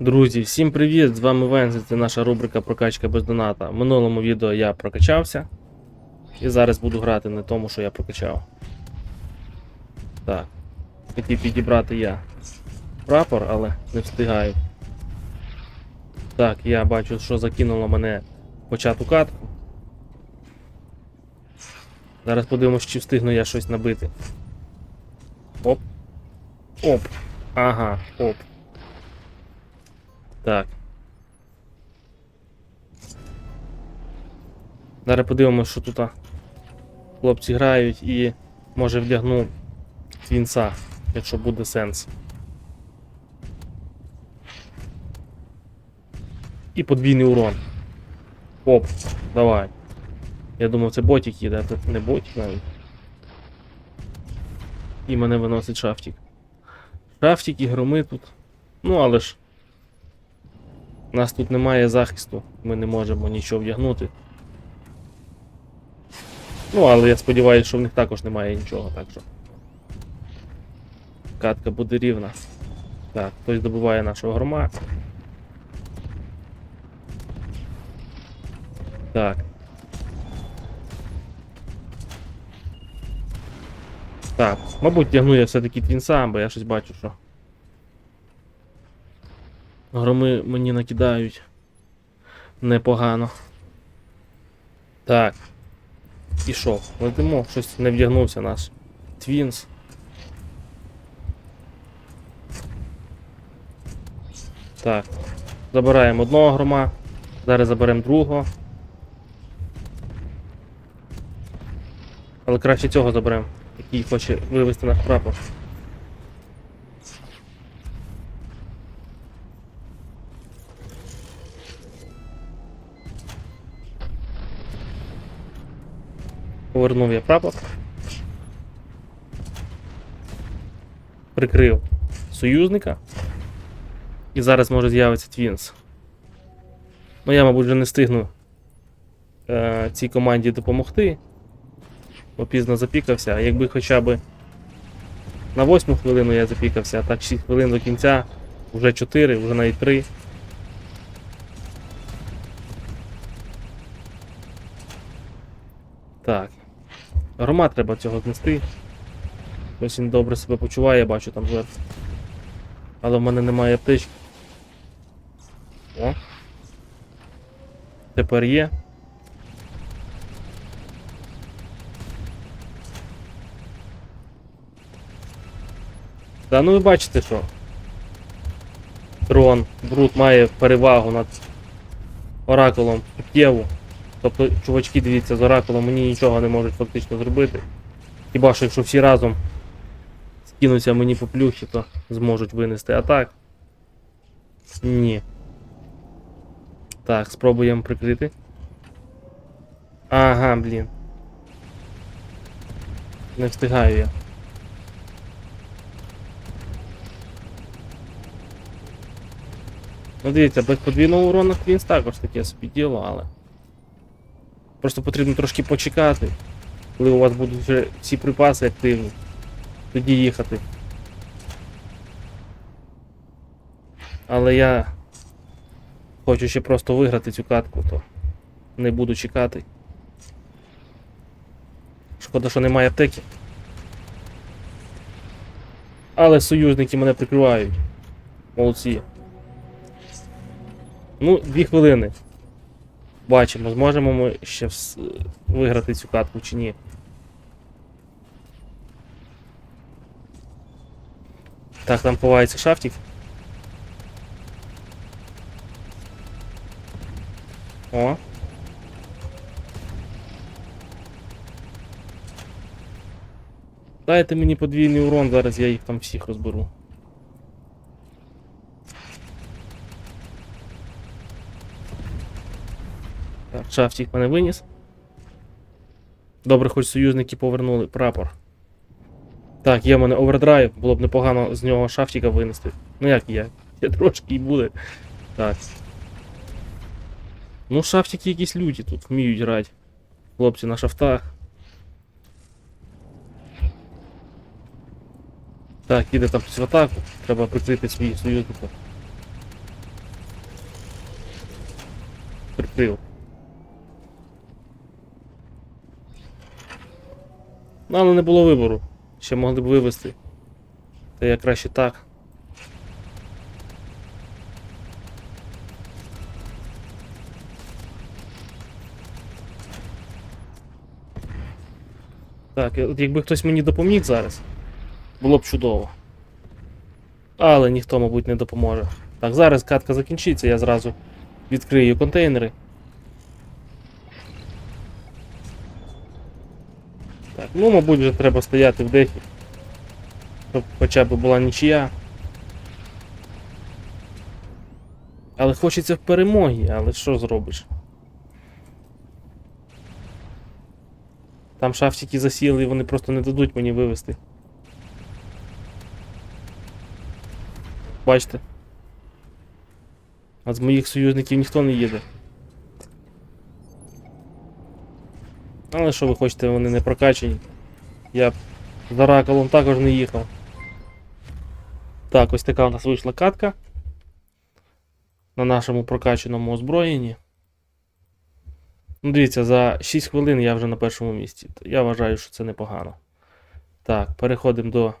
Друзі, всім привіт! З вами Вензі, це наша рубрика Прокачка без доната. В минулому відео я прокачався. І зараз буду грати на тому, що я прокачав. Так. Хотів підібрати я прапор, але не встигаю. Так, я бачу, що закинуло мене почату катку. Зараз подивимось, чи встигну я щось набити. Оп. Оп. Ага, оп. Так. Зараз подивимося, що тут хлопці грають і може вдягну твінса, якщо буде сенс. І подвійний урон. Оп, давай. Я думав, це ботик їде, а це не ботик навіть. І мене виносить шафтик. Шафтик і громи тут. Ну, але ж. У нас тут немає захисту, ми не можемо нічого вдягнути. Ну, але я сподіваюся, що в них також немає нічого, так що. Катка буде рівна. Так, хтось добиває нашого грома. Так. Так, мабуть, тягну я все-таки твінса, бо я щось бачу, що. Громи мені накидають непогано. Так. Пішов. Летимо, щось не вдягнувся наш Твінс. Так. Забираємо одного грома. Зараз заберемо другого. Але краще цього заберемо, який хоче вивести наш прапор. Повернув я прапор. Прикрив союзника. І зараз може з'явитися Твінс. Ну я, мабуть, вже не встигну е, цій команді допомогти. Бо пізно запікався, якби хоча б на восьму хвилину я запікався, а так 6 хвилин до кінця, вже 4, вже навіть 3. Так. Грома треба цього знести. Ось він добре себе почуває, я бачу там жертв. Але в мене немає аптечки. О. Тепер є. Та ну ви бачите, що. Трон, Брут має перевагу над Оракулом Єву. Тобто, чувачки, дивіться, з Оракулом мені нічого не можуть фактично зробити. Хіба що якщо всі разом скинуться мені по плюхі, то зможуть винести. А так. Ні. Так, спробуємо прикрити. Ага, блін. Не встигаю я. Ну дивіться, без подвійного урону Квінс також таке собі діло, але. Просто потрібно трошки почекати, коли у вас будуть вже всі припаси активні. Тоді їхати. Але я хочу ще просто виграти цю катку, то не буду чекати. Шкода, що немає аптеки. Але союзники мене прикривають. Молодці. Ну, дві хвилини. Бачимо, зможемо ми ще виграти цю катку чи ні. Так, там ховається шафтик. О. Дайте мені подвійний урон, зараз я їх там всіх розберу. Так, шафтик мене виніс. Добре, хоч союзники повернули прапор. Так, є в мене овердрайв, було б непогано з нього шафтика винести. Ну як є? Ще трошки і буде. Так. Ну, шафтики якісь люті тут вміють грати. Хлопці на шафтах. Так, іде там в атаку. Треба прикрити свій союзників. прикрив. Ну, але не було вибору. Ще могли б вивезти. Та я краще так. Так, якби хтось мені допоміг зараз, було б чудово. Але ніхто, мабуть, не допоможе. Так, зараз катка закінчиться, я зразу відкрию контейнери. Ну, мабуть, вже треба стояти в дехі. Щоб хоча б була нічия. Але хочеться в перемогі, але що зробиш? Там шафтики засіли і вони просто не дадуть мені вивезти. Бачите? А з моїх союзників ніхто не їде. Але що ви хочете, вони не прокачані. Я б за раколом також не їхав. Так, ось така у нас вийшла катка. На нашому прокачаному озброєнні. Ну, дивіться, за 6 хвилин я вже на першому місці. Я вважаю, що це непогано. Так, переходимо до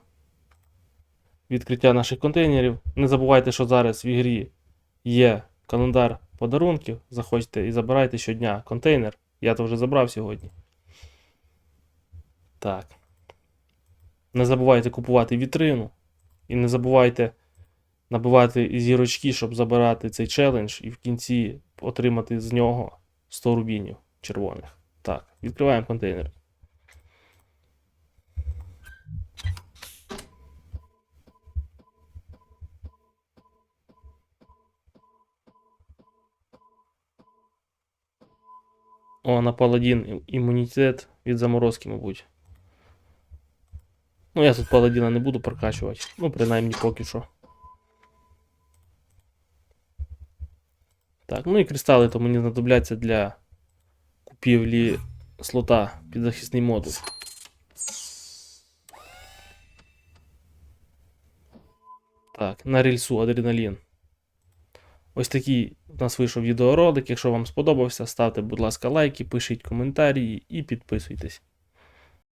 відкриття наших контейнерів. Не забувайте, що зараз в ігрі є календар подарунків. Заходьте і забирайте щодня контейнер. Я то вже забрав сьогодні. Так. Не забувайте купувати вітрину. І не забувайте набивати зірочки, щоб забирати цей челендж, і в кінці отримати з нього 100 рубінів червоних. Так, відкриваємо контейнер. О, на паладін імунітет від заморозки, мабуть. Ну, я тут паладіна не буду прокачувати. Ну, принаймні поки що. Так, ну і кристали то мені знадобляться для купівлі слота під захисний модуль. Так, на рельсу адреналін. Ось такий у нас вийшов відеоролик. Якщо вам сподобався, ставте, будь ласка, лайки, пишіть коментарі і підписуйтесь.